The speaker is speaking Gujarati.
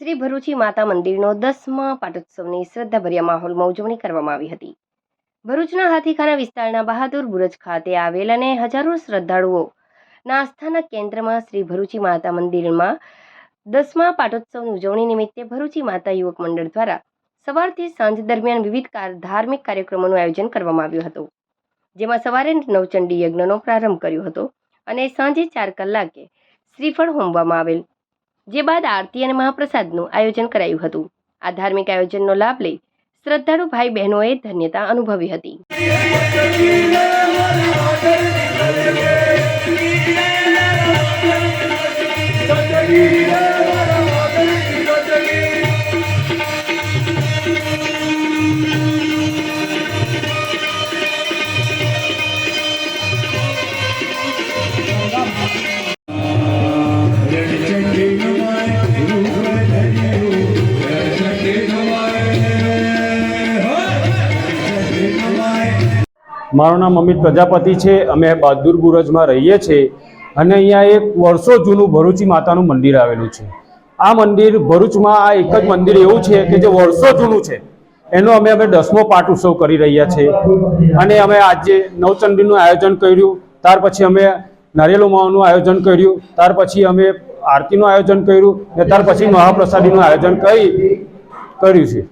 શ્રી ભરૂચી માતા મંદિરનો દસમા પાટોત્સવની શ્રદ્ધાભર્યા માહોલમાં ઉજવણી કરવામાં આવી હતી. ભરૂચના હાથીખાના વિસ્તારના બહાદુર બુરજ ખાતે આવેલ અને હજારો શ્રદ્ધાળુઓ ના આસ્થાના કેન્દ્રમાં શ્રી ભરૂચી માતા મંદિરમાં દસમા પાટોત્સવની ઉજવણી નિમિત્તે ભરૂચી માતા યુવક મંડળ દ્વારા સવારથી સાંજ દરમિયાન વિવિધ ધાર્મિક કાર્યક્રમોનું આયોજન કરવામાં આવ્યું હતું. જેમાં સવારે નવચંડી યજ્ઞનો પ્રારંભ કર્યો હતો અને સાંજે ચાર કલાકે શ્રીફળ હોમવામાં આવેલ જે બાદ આરતી અને મહાપ્રસાદનું આયોજન કરાયું હતું. આ ધાર્મિક આયોજનનો લાભ લઈ શ્રદ્ધાળુ ભાઈ બહેનોએ ધન્યતા અનુભવી હતી. મારું નામ અમિત પ્રજાપતિ છે. અમે બહાદુર બુરજમાં રહીએ છીએ અને અહીંયા એક વર્ષો જૂનું ભરૂચી માતાનું મંદિર આવેલું છે. આ મંદિર ભરૂચમાં આ એક જ મંદિર એવું છે કે જે વર્ષો જૂનું છે. એનો અમે અમે દસમો પાઠ ઉત્સવ કરી રહ્યા છીએ. અને અમે આજે નવચંડીનું આયોજન કર્યું, ત્યાર પછી અમે નારિયેલ ઉમાવાનું આયોજન કર્યું, ત્યાર પછી અમે આરતીનું આયોજન કર્યું ને ત્યાર પછી મહાપ્રસાદીનું આયોજન કરી કર્યું છે.